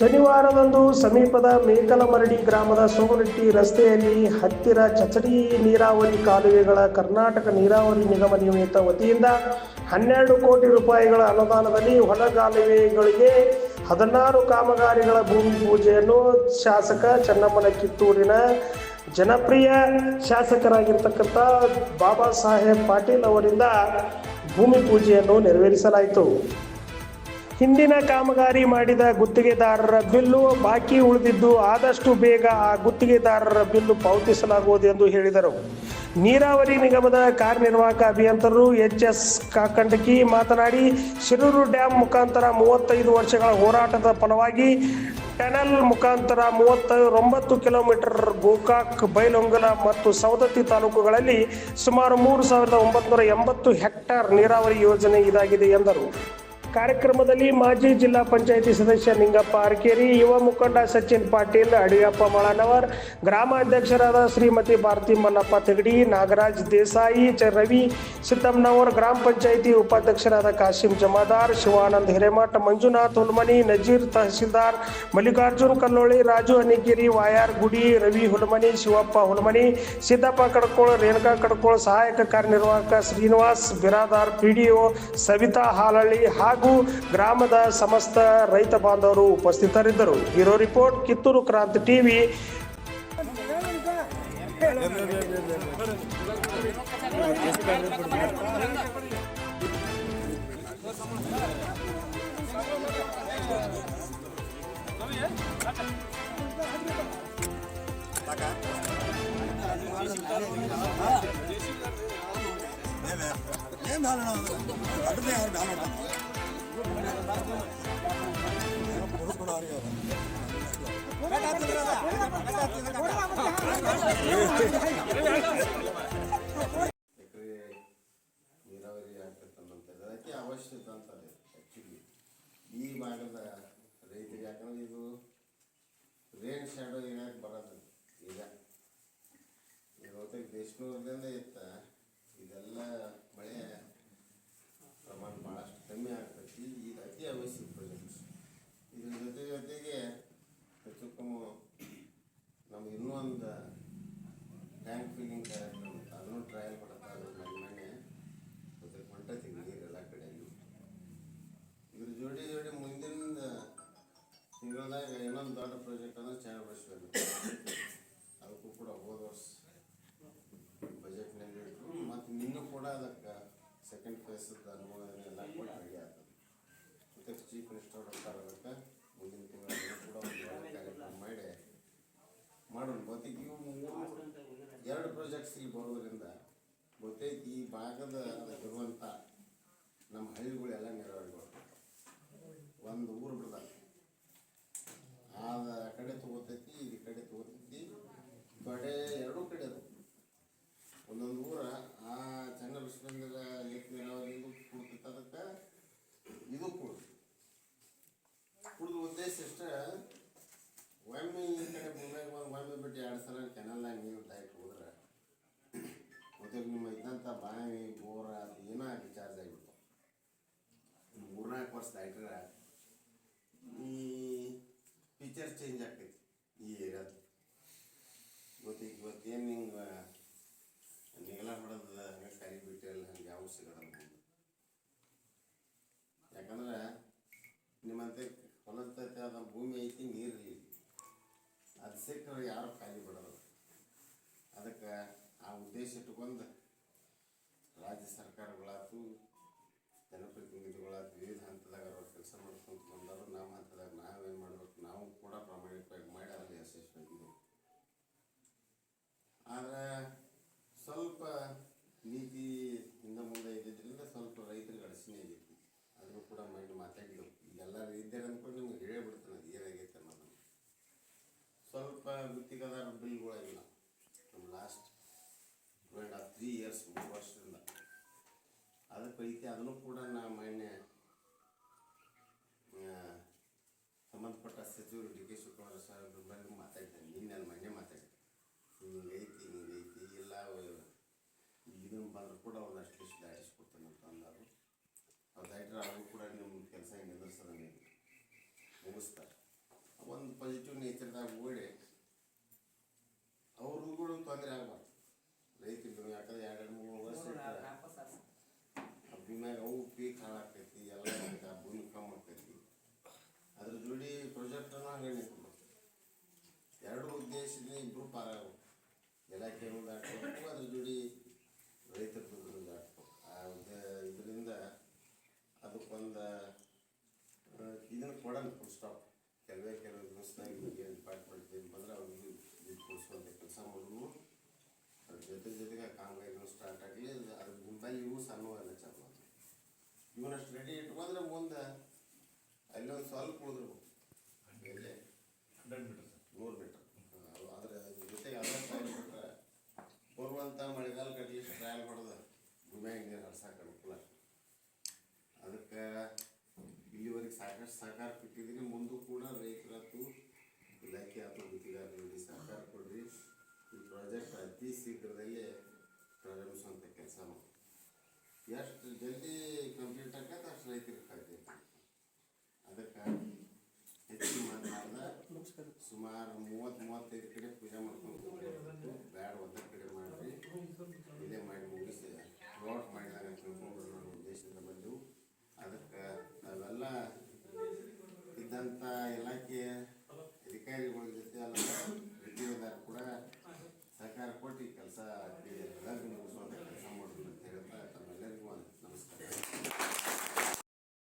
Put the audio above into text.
ಶನಿವಾರದಂದು ಸಮೀಪದ ಮೇಕಲಮರಡಿ ಗ್ರಾಮದ ಸೋಗನಟ್ಟಿ ರಸ್ತೆಯಲ್ಲಿ ಹತ್ತಿರ ಚಚಡಿ ನೀರಾವರಿ ಕಾಲುವೆಗಳ ಕರ್ನಾಟಕ ನೀರಾವರಿ ನಿಗಮ ನಿಯಮಿತ ವತಿಯಿಂದ ಹನ್ನೆರಡು ಕೋಟಿ ರೂಪಾಯಿಗಳ ಅನುದಾನದಲ್ಲಿ ಹೊಲಗಾಲುವೆಗಳಿಗೆ ಹದಿನಾರು ಕಾಮಗಾರಿಗಳ ಭೂಮಿ ಪೂಜೆಯನ್ನು ಶಾಸಕ ಚೆನ್ನಮ್ಮನ ಕಿತ್ತೂರಿನ ಜನಪ್ರಿಯ ಶಾಸಕರಾಗಿರ್ತಕ್ಕಂಥ ಬಾಬಾ ಸಾಹೇಬ್ ಪಾಟೀಲ್ ಅವರಿಂದ ಭೂಮಿ ಪೂಜೆಯನ್ನು ನೆರವೇರಿಸಲಾಯಿತು. ಹಿಂದಿನ ಕಾಮಗಾರಿ ಮಾಡಿದ ಗುತ್ತಿಗೆದಾರರ ಬಿಲ್ಲು ಬಾಕಿ ಉಳಿದಿದ್ದು ಆದಷ್ಟು ಬೇಗ ಆ ಗುತ್ತಿಗೆದಾರರ ಬಿಲ್ಲು ಪಾವತಿಸಲಾಗುವುದು ಎಂದು ಹೇಳಿದರು. ನೀರಾವರಿ ನಿಗಮದ ಕಾರ್ಯನಿರ್ವಾಹಕ ಅಭಿಯಂತರರು ಎಚ್ ಎಸ್ ಕಾಕಂಡಕಿ ಮಾತನಾಡಿ, ಶಿರೂರು ಡ್ಯಾಂ ಮುಖಾಂತರ ಮೂವತ್ತೈದು ವರ್ಷಗಳ ಹೋರಾಟದ ಫಲವಾಗಿ ಟನಲ್ ಮುಖಾಂತರ ಮೂವತ್ತೊಂಬತ್ತು ಕಿಲೋಮೀಟರ್ ಗೋಕಾಕ್, ಬೈಲೊಂಗಲ ಮತ್ತು ಸವದತ್ತಿ ತಾಲೂಕುಗಳಲ್ಲಿ ಸುಮಾರು ಮೂರು ಸಾವಿರದ ಒಂಬತ್ತು ಎಂಬತ್ತು ಹೆಕ್ಟೇರ್ ನೀರಾವರಿ ಯೋಜನೆ ಇದಾಗಿದೆ ಎಂದರು. ಕಾರ್ಯಕ್ರಮದಲ್ಲಿ ಮಾಜಿ ಜಿಲ್ಲಾ ಪಂಚಾಯಿತಿ ಸದಸ್ಯ ನಿಂಗಪ್ಪ ಅರ್ಕೇರಿ, ಯುವ ಮುಖಂಡ ಸಚಿನ್ ಪಾಟೀಲ್, ಅಡಿಯಪ್ಪ ಮಳನವರ್, ಗ್ರಾಮಾಧ್ಯಕ್ಷರಾದ ಶ್ರೀಮತಿ ಭಾರತಿ ಮಲ್ಲಪ್ಪ ತೆಗಡಿ, ನಾಗರಾಜ್ ದೇಸಾಯಿ ರವಿ ಸಿದ್ದಮ್ಮನವರ್, ಗ್ರಾಮ ಪಂಚಾಯಿತಿ ಉಪಾಧ್ಯಕ್ಷರಾದ ಕಾಶಿಂ ಜಮಾದಾರ್, ಶಿವಾನಂದ್ ಹಿರೇಮಠ, ಮಂಜುನಾಥ್ ಹುಲ್ಮನಿ, ನಜೀರ್ ತಹಸೀಲ್ದಾರ್, ಮಲ್ಲಿಕಾರ್ಜುನ್ ಕಲ್ಲೋಳಿ, ರಾಜು ಅನಿಗಿರಿ, ವಾಯಾರ್ ಗುಡಿ, ರವಿ ಹುಲ್ಮನಿ, ಶಿವಪ್ಪ ಹುಲ್ಮನಿ ಸಿದ್ದಪ್ಪ ಕಡ್ಕೋಳ್, ರೇಣುಕಾ ಕಡ್ಕೋಳ್, ಸಹಾಯಕ ಕಾರ್ಯನಿರ್ವಾಹಕ ಶ್ರೀನಿವಾಸ್, ಬಿರಾದಾರ್, ಪಿಡಿಒ, ಸವಿತಾ ಹಾಲಳ್ಳಿ ಹಾಗೂ ಗ್ರಾಮದ ಸಮಸ್ತ ರೈತ ಬಾಂಧವರು ಉಪಸ್ಥಿತರಿದ್ದರು ಬ್ಯೂರೋ ರಿಪೋರ್ಟ್ ಕಿತ್ತೂರು ಕ್ರಾಂತಿ ಟಿವಿ ಏನ್ ಧಾರಣ ಅಡ್ಡದೇ ಯಾರು ಧಾರಣ ಎಕರೆ ನೀರಾವರಿ ಆಗ್ತಕ್ಕಂಥದ್ದು ಅದಕ್ಕೆ ಅವಶ್ಯಕತೆ ಅಂತಾರೆ ಆ್ಯಕ್ಚುಲಿ ಈ ಭಾಗದ ರೈತರಿಗೆ ಯಾಕಂದ್ರೆ ಇದು ರೇನ್ ಶ್ಯಾಡೋ ಏನಾಗಿ ಬರೋದು ಈಗ ಈಗ ಹೊತ್ತಿಗೆ ದೇಶನೂರದಿಂದ ಇತ್ತ ಇದೆಲ್ಲ ಮಳೆ ಪ್ರಮಾಣ ಭಾಳಷ್ಟು ಕಮ್ಮಿ ಆಗ್ತೈತಿ ಇದು ಅತಿ ಅವಶ್ಯಕ ಪ್ರಾಜೆಕ್ಟ್ ಇದ್ರ ಜೊತೆ ಜೊತೆಗೆ ಹೆಚ್ಚು ಕಮ್ಮಿ ನಮ್ಗೆ ಇನ್ನೂ ಒಂದು ಟ್ಯಾಂಕ್ ಫಿಲ್ಲಿಂಗ್ ಕಾರ್ಯಕ್ರಮ. ಅದನ್ನು ಟ್ರಯಲ್ ಮಾಡ್ತಾ ಇದ್ರು ಮನೆ ಮತ್ತೆ ಹೊಂಟತಿ ನೀರೆಲ್ಲ ಕಡೆಯಲ್ಲಿ ಇದ್ರ ಜೋಡಿ ಜೋಡಿ ಮುಂದಿನ ತಿಂಗಳದಾಗ ಇನ್ನೊಂದು ದೊಡ್ಡ ಪ್ರಾಜೆಕ್ಟ್ ಅಂದ್ರೆ ಚನ್ನಬಸವೇಶ್ವರ ಅದಕ್ಕೂ ಕೂಡ ಹೋದ ವರ್ಷ ಬಜೆಟ್ನಲ್ಲಿ ಇಟ್ಟರು ಮತ್ತು ನಿನ್ನೂ ಕೂಡ ಅದಕ್ಕೆ ಸೆಕೆಂಡ್ ಫೇಸ್ ಅನುಮೋದನೆ ಎಲ್ಲ ಕೊಟ್ಟು ಚೀಫ್ ಮಿನಿಸ್ಟರ್ ಆಗುತ್ತೆ ಅದಕ್ಕೆ ಮುಂದಿನ ತಿಂಗಳಲ್ಲಿ ಕೂಡ ಒಂದು ಒಳ್ಳೆ ಕಾರ್ಯಕ್ರಮ ಮಾಡಿ. ಮಾಡೋಣ. ಬಹುತೇಕ ಇವು ಎರಡು ಪ್ರಾಜೆಕ್ಟ್ಸ್ ಇಲ್ಲಿ ಬರೋದ್ರಿಂದ ಬಹುತೇಕ ಈ ಭಾಗದ ಇರುವಂಥ ನಮ್ಮ ಹಳ್ಳಿಗಳೆಲ್ಲ ನೆರವೇರಿಗಳು ಒಂದು ಊರು ಬಿಡ್ದ ಆದ ಆ ಕಡೆ ತಗೋತೈತಿ ಈ ಕಡೆ ತಗೋತೈತಿ ಕಡೆ ಎರಡೂ ಕಡೆ ಅದು ಒಂದೊಂದು ಊರ ಆ ಚನ್ನ ವಿಶ್ವೇಂದ್ರ ಲೇಖ ನೀರಾವರಿಗೂ ಕೂಡ್ತೈತೆ ಅದಕ್ಕೆ ಇದು ಕೂಡ ಕುಡ್ದು ಉದ್ದೇಶ ಇಷ್ಟ ಒಮ್ಮೆ ಈ ಕಡೆ ಭೂಮಿಯಾಗ ಒಂದು ಒಮ್ಮೆ ಬಿಟ್ಟು ಎರಡು ಸಲ ಕೆನಲ್ನಾಗ ನೀರು ಡೈರೆಕ್ಟ್ ಹೋದ್ರೆ ಮತ್ತೆ ನಿಮ್ಮ ಇದ್ದಂಥ ಬಾವಿ ಬೋರ ಅದು ಏನೋ ರಿಚಾರ್ಜ್ ಆಗಿಬಿಡ್ತಾವೆ ಮೂರ್ನಾಲ್ಕು ವರ್ಷದ ಈ ಪಿಕ್ಚರ್ ಚೇಂಜ್ ಆಗ್ತೈತಿ ಈ ಏರಿಯಾದ ಇವತ್ತು ಈಗ ಇವತ್ತೇನು ಹಿಂಗೆ ನೀವೆಲ್ಲ ಹೊಡೆದ ಹಂಗೆ ಕರಿ ಬಿಟ್ಟೆಲ್ಲ ಹಂಗೆ ಯಾವ ಸಿಗಲ್ಲ ಯಾಕಂದ್ರೆ ನಿಮ್ಮಂತೆ ಹೊಲದ ಅದ ಭೂಮಿ ಐತಿ ನೀರು ಅದು ಸಿಕ್ಕರೆ ಯಾರು ಖಾಲಿ ಬಿಡೋದು ಅದಕ್ಕೆ ಆ ಉದ್ದೇಶ ಇಟ್ಟುಕೊಂಡು ರಾಜ್ಯ ಸರ್ಕಾರಗಳಾಯ್ತು ಜನಪ್ರತಿನಿಧಿಗಳಾಯ್ತು ವಿವಿಧ ಅವ್ರ ಕೆಲಸ ಮಾಡ್ಕೊಂತ ಬಂದವರು ನಮ್ಮ ಹಂತದಾಗ ನಾವೇನು ಮಾಡ್ಬೇಕು? ನಾವು ಕೂಡ ಪ್ರಾಮಾಣಿಕವಾಗಿ ಮಾಡಿ ಅಲ್ಲಿ ಯಶಸ್ವಿಯಾಗಿದ್ದೆವು ಆದರೆ ಸ್ವಲ್ಪ ನೀತಿ ಹಿಂದೆ ಮುಂದೆ ಇದ್ದಿದ್ದರಿಂದ ಸ್ವಲ್ಪ ರೈತರಿಗೆ ಅಡಚಣೆ ಆಗೈತಿ ಆದರೂ ಕೂಡ ಮೈಂಡ್ ಮಾತಾಡಿದೆವು ಎಲ್ಲರೂ ಇದ್ದೇನೆ ಅಂದ್ಕೊಂಡು ನಿಮ್ಗೆ ಹೇಳಿಬಿಡ್ತಾನೆ ಅದು ಏನಾಗೈತೆ ಅನ್ನೋದು ಸ್ವಲ್ಪ ಗುತ್ತಿಗೆದಾರ ಬಿಲ್ಗಳಾಗಿಲ್ಲ ನಮ್ಮ last two and three years ಮೂರು ವರ್ಷದಿಂದ. ಅದಕ್ಕೆ ಐತಿ, ಅದನ್ನು ಕೂಡ ನಾ ಮೊನ್ನೆ ಸಚಿವರು ಡಿ ಕೆ ಶಿವಕುಮಾರ್ ಸರ್ ಅವರು ಬಂದು ಮಾತಾಡ್ತಾನೆ ನಿನ್ನೆ ನಾನು ಮೊನ್ನೆ ಮಾತಾಡಿದೆ ಹಿಂಗೆ ಐತಿ ಹಿಂಗೆ ಐತಿ ಎಲ್ಲ ಇದನ್ನು ಬಂದರೂ ಕೂಡ ಒಂದಷ್ಟು ಲಿಸ್ಟ್ ದಾಟಿಸ್ಕೊಡ್ತಾನೆ ಅಂತ ಅಂದರು. ಅವ್ರು ದಾಟ್ರೆ ಅವರು ಕೂಡ ನಿಮ್ಮ ಕೆಲಸ ನಿಂದಿರ್ಸೋದಂಗೆ ಮುಗಿಸ್ತಾರೆ. ಒಂದು ಪಾಸಿಟಿವ್ ನೇಚರ್ದಾಗ ಓಡಿ ಅವ್ರಿಗೂ ತೊಂದರೆ ಆಗಬಾರ್ದು. ರೈತರು ಯಾಕಂದ್ರೆ ಎರಡು ಮೂರು ವರ್ಷ ಭೂಮ್ಯಾಗ ಅವು ಪೀಕ್ ಹಾಳಾಕೈತಿ ಎಲ್ಲ ಆಕೈತಿ, ಆ ಭೂಮಿ ಕಮ್ಮಿ ಆಕೈತಿ ಅದ್ರ ಜೋಡಿ ಹಂಗೆ ನಿಂತು ಎರಡು ಉದ್ದೇಶದಿಂದ ಇಬ್ಬರು ಪಾರಾಗಬೇಕು ಇಲಾಖೆ ದಾಟಬೇಕು ಅದ್ರ ಜೋಡಿ ರೈತರ ದುಡ್ಡು ಇದರಿಂದ ಅದಕ್ಕೊಂದು ಇದನ್ನು ಕೊಡೋಣ ಫುಲ್ ಸ್ಟಾಪ್ ಕೆಲವೇ ಕೆಲವು ದಿವಸದಾಗ ಏನು ಡಿಪಾರ್ಟ್ಮೆಂಟ್ ಬಂದ್ರೆ ಅವ್ರಿಗೆ ಇದು ಕೊಡಿಸುವಂಥ ಕೆಲಸ ಮಾಡೋದು ಅದ್ರ ಜೊತೆ ಜೊತೆಗೆ ಆ ಕಾಮಗಾರಿನೂ ಸ್ಟಾರ್ಟ್ ಆಗಲಿ, ಅದ್ರ ಗುಂಪಲ್ಲಿ ಇವು ಸಣ್ಣವೆಲ್ಲ ಚಾಲು. ಇವನಷ್ಟು ರೆಡಿ ಇಟ್ಕೊಂಡ್ರೆ ಮುಂದೆ ಅಲ್ಲೊಂದು ಸ್ವಲ್ಪ ಉಳಿದ್ರು ಎಲ್ಲೇ ಹಂಡ್ರೆಡ್ ಮೀಟರ್ ಸರ್ ನೂರು ಮೀಟರ್ ಅದ್ರ ಜೊತೆಗೆ ಅದರ ಟ್ರಯಲ್ ಬಿಟ್ರೆ ಬರುವಂಥ ಮಳೆಗಾಲ ಕಟ್ಲಿ ಟ್ರಯಲ್ ಹೊಡೆದ ಭೂಮಿಯಾಗ ನೀರು ಹರ್ಸಕ್ಕೆ ಅನುಕೂಲ ಅದಕ್ಕೆ ಇಲ್ಲಿವರೆಗೆ ಸಾಕಷ್ಟು ಸಹಕಾರ ಕೊಟ್ಟಿದ್ದೀನಿ. ಮುಂದೆ ಕೂಡ ರೈತರಾತು ಇಲಾಖೆ ಆತು ಗುತ್ತಿಗಾರರಿಗೆ ಸಹಕಾರ ಕೊಡ್ರಿ. ಈ ಪ್ರಾಜೆಕ್ಟ್ ಅತಿ ಶೀಘ್ರದಲ್ಲೇ ಪ್ರಾರಂಭಿಸುವಂಥ ಕೆಲಸ ಮಾಡಿ. ಎಷ್ಟು ಜಲ್ದಿ ಕಂಪ್ಲೀಟ್ ಆಗತ್ತೆ, ಅಷ್ಟು ರೈತರಿಗೆ ಕಾಯ್ದೆ ಅದಕ್ಕೆ ಹೆಚ್ಚು ಮಾತಾಡ್ದ ಸುಮಾರು ಮೂವತ್ತು, ಮೂವತ್ತೈದು ಕಡೆ ಪೂಜೆ ಮಾಡ್ಕೊಂಡು. ಬ್ಯಾಡ, ಒಂದ ಕಡೆ ಮಾಡಿರಿ. ಇದೇ ಮಾಡಿ ಮುಗಿಸಿ. ಪ್ಲಾಟ್ ಮಾಡಿದಾಗ ತಿಳ್ಕೊಂಡು ನಮ್ಮ ಉದ್ದೇಶದಿಂದ ಬಂದೆವು ಅದಕ್ಕೆ ನಾವೆಲ್ಲ ಸಂಬಂಧಪಟ್ಟಂಥ ಇಲಾಖೆಯ ಅಧಿಕಾರಿಗಳ ಜೊತೆ ಅಲ್ಲ ರೆಡ್ಡಿಯವರು ಕೂಡ. ಸಹಕಾರ ಕೊಟ್ಟು ಕೆಲಸ ಎಲ್ಲರಿಗೂ ಮುಗಿಸುವಂಥ ಕೆಲಸ ಮಾಡೋದು ಅಂತ ಹೇಳ್ತಾ ತಮ್ಮೆಲ್ಲರಿಗೂ ನಮಸ್ಕಾರ.